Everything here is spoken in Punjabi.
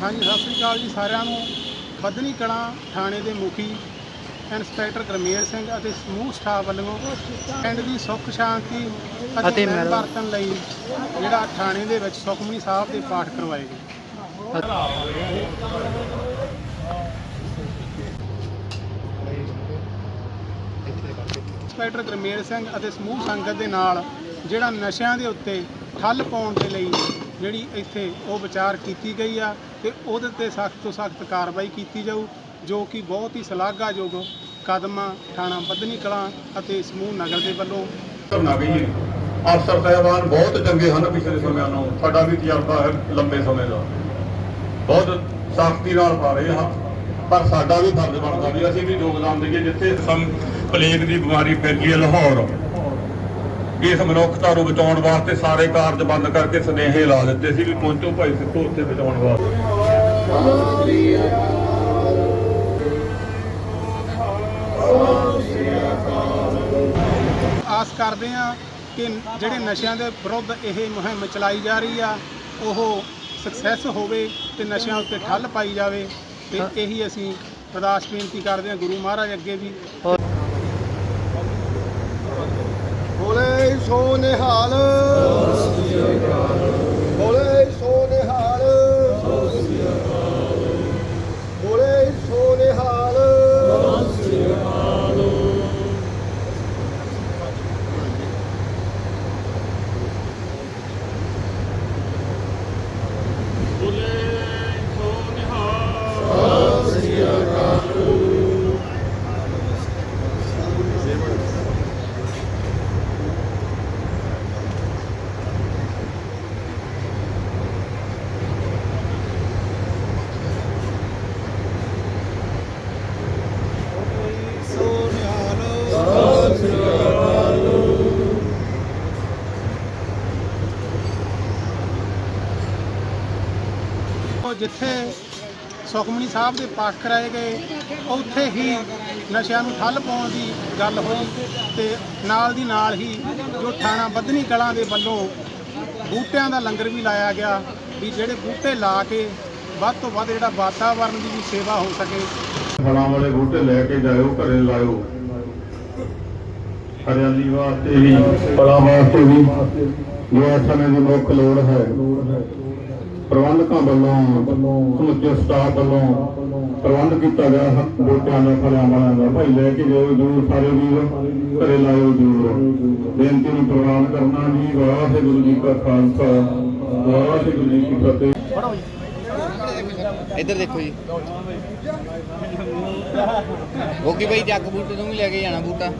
ਹਾਂਜੀ ਸਤਿ ਸ੍ਰੀ ਅਕਾਲ ਜੀ ਸਾਰਿਆਂ ਨੂੰ। ਬੱਦਨੀ ਕਲਾਂ ਥਾਣੇ ਦੇ ਮੁਖੀ ਇੰਸਪੈਕਟਰ ਗਰਮੇਲ ਸਿੰਘ ਅਤੇ ਸਮੂਹ ਸਟਾਫ ਵੱਲੋਂ ਪਿੰਡ ਦੀ ਸੁੱਖ ਸ਼ਾਂਤੀ ਅਤੇ ਮਿਲ ਮਿਲ- ਵਰਤਨ ਲਈ ਜਿਹੜਾ ਥਾਣੇ ਦੇ ਵਿੱਚ ਸੁਖਮਨੀ ਸਾਹਿਬ ਦੇ ਪਾਠ ਕਰਵਾਏ ਗਏ। ਇੰਸਪੈਕਟਰ ਗਰਮੇਲ ਸਿੰਘ ਅਤੇ ਸਮੂਹ ਸੰਗਤ ਦੇ ਨਾਲ ਜਿਹੜਾ ਨਸ਼ਿਆਂ ਦੇ ਉੱਤੇ ਠੱਲ ਪਾਉਣ ਦੇ ਲਈ ਜਿਹੜੀ ਇੱਥੇ ਉਹ ਵਿਚਾਰ ਕੀਤੀ ਗਈ ਆ ਤੇ ਉਹਦੇ ਤੇ ਸਖਤ ਤੋਂ ਸਖਤ ਕਾਰਵਾਈ ਕੀਤੀ ਜਾਊ, ਜੋ ਕਿ ਬਹੁਤ ਹੀ ਸ਼ਲਾਘਾਯੋਗ ਕਦਮਾਂ ਥਾਣਾ ਬੱਧਨੀ ਕਲਾਂ ਅਤੇ ਸਮੂਹ ਨਗਰ ਦੇ ਵੱਲੋਂ ਕਰਨਾ ਗਈ ਅਫਸਰ ਸਾਹਿਬਾਨ ਬਹੁਤ ਚੰਗੇ ਹਨ ਪਿਛਲੇ ਸਮਿਆਂ ਨੂੰ ਸਾਡਾ ਵੀ ਤਜਰਬਾ ਹੈ ਲੰਬੇ ਸਮੇਂ ਦਾ। ਬਹੁਤ ਸਖਤੀ ਨਾਲ ਪਾ ਰਹੇ ਹਾਂ। ਪਰ ਸਾਡਾ ਵੀ ਫਰਜ਼ ਬਣਦਾ ਵੀ ਅਸੀਂ ਵੀ ਯੋਗਦਾਨ ਦੇਈਏ ਜਿੱਥੇ ਸਮ ਪਲੇਗ ਦੀ ਬਿਮਾਰੀ ਫੈਲੀ ਹੈ ਲਾਹੌਰ। ਇਸ ਮਨੁੱਖਤਾ ਨੂੰ ਬਚਾਉਣ ਵਾਸਤੇ ਸਾਰੇ ਕਾਰਜ ਬੰਦ ਕਰਕੇ ਸੁਨੇਹੇ ਲਾ ਦਿੱਤੇ ਸੀ ਵੀ ਪਹੁੰਚੋ ਭਾਈ ਸਿੱਖੋ ਉੱਥੇ ਬਚਾਉਣ ਵਾਸਤੇ। ਆਸ ਕਰਦੇ ਆ ਕਿ ਜਿਹੜੇ ਨਸ਼ਿਆਂ ਦੇ ਵਿਰੁੱਧ ਇਹ ਮੁਹਿੰਮ ਚਲਾਈ ਜਾ ਰਹੀ ਆ ਉਹ ਸਕਸੈਸ ਹੋਵੇ ਤੇ ਨਸ਼ਿਆਂ ਉੱਤੇ ਠੱਲ ਪਾਈ ਜਾਵੇ ਤੇ ਇਹੀ ਅਸੀਂ ਅਰਦਾਸ ਬੇਨਤੀ ਕਰਦੇ ਹਾਂ ਗੁਰੂ ਮਹਾਰਾਜ ਅੱਗੇ ਵੀ। ਸੋ ਨਿਹਾਲ ਬੋਲੇ ਸੋ ਨਿਹਾਲ ਬੋਲੇ ਸੋ ਨਿਹਾਲ ਸੋ ਨਿਹਾਲ ਉਹ ਜਿੱਥੇ ਸੁਖਮਨੀ ਸਾਹਿਬ ਦੇ ਪਾਠ ਕਰਾਏ ਗਏ, ਉੱਥੇ ਹੀ ਨਸ਼ਿਆਂ ਨੂੰ ਠੱਲ ਪਾਉਣ ਦੀ ਗੱਲ ਹੋਈ ਤੇ ਨਾਲ ਦੀ ਨਾਲ ਹੀ ਜੋ ਥਾਣਾ ਬੱਧਨੀ ਕਲਾਂ ਦੇ ਵੱਲੋਂ ਬੂਟਿਆਂ ਦਾ ਲੰਗਰ ਵੀ ਲਾਇਆ ਗਿਆ ਵੀ ਜਿਹੜੇ ਬੂਟੇ ਲਾ ਕੇ ਵੱਧ ਤੋਂ ਵੱਧ ਜਿਹੜਾ ਵਾਤਾਵਰਣ ਦੀ ਵੀ ਸੇਵਾ ਹੋ ਸਕੇ। ਫਲਾਂ ਵਾਲੇ ਬੂਟੇ ਲੈ ਕੇ ਜਾਇਓ, ਘਰੇ ਲਾਇਓ। ਹਰਿਆਲੀ ਵਾਸਤੇ ਵੀ ਫਲਾਂ ਵਾਸਤੇ ਵੀ, ਜੋ ਸਮੇਂ ਦੀ ਮੁੱਖ ਲੋੜ ਹੈ। ਪ੍ਰਬੰਧਕਾਂ ਵੱਲੋਂ, ਸਮੁੱਚੇ ਸਟਾਫ ਵੱਲੋਂ ਪ੍ਰਬੰਧ ਕੀਤਾ ਗਿਆ। ਹੈ ਦਾ ਫਲਾਂ ਵਾਲਿਆਂ ਦਾ। ਭਾਈ, ਲੈ ਕੇ ਜਾਓ ਜਰੂਰ ਸਾਰੇ ਵੀਰ, ਘਰੇ ਲਾਇਓ ਜਰੂਰ। ਬੇਨਤੀ ਨੂੰ ਪ੍ਰਵਾਨ ਕਰਨਾ ਜੀ। ਵਾਹਿਗੁਰੂ ਜੀ ਕਾ ਖਾਲਸਾ। ਵਾਹਿਗੁਰੂ ਜੀ ਕੀ ਫਤਿਹ। ਇੱਧਰ ਦੇਖੋ ਜੀ। ਗੋਗੀ ਬਾਈ, ਜੱਗ ਬੂਟੇ ਤੋਂ ਵੀ ਲੈ ਕੇ ਜਾਣਾ ਬੂਟਾ।